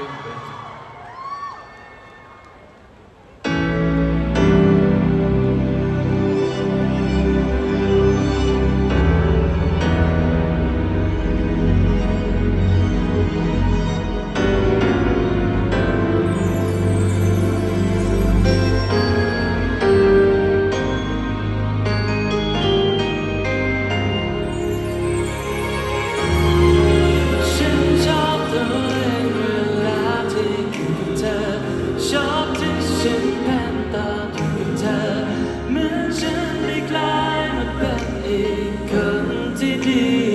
team. की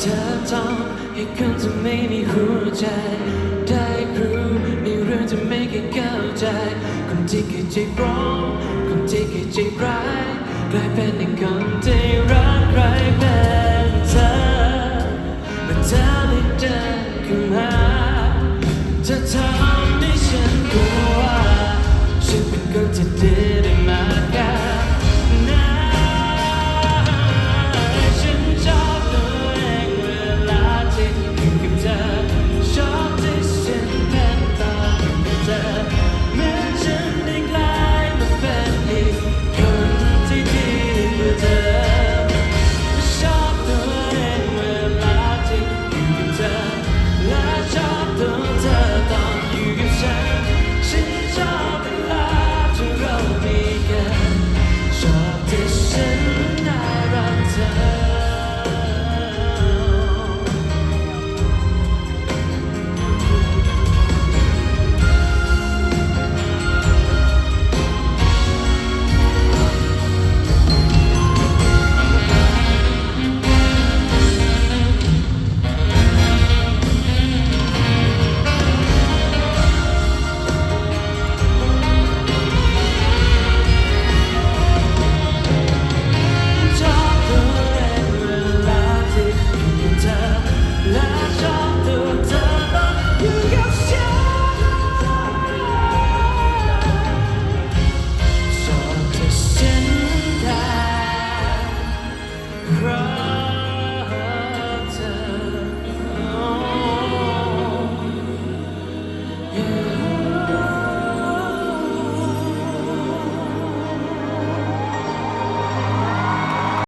เธอต้องให้คนจะไม่มีหัวใจ ได้รู้ในเรื่องจะไม่เคยเข้าใจ คนที่เคยใจร้องคนที่เคยใจร้ายกลายเป็นหนึ่งคนที่ cry.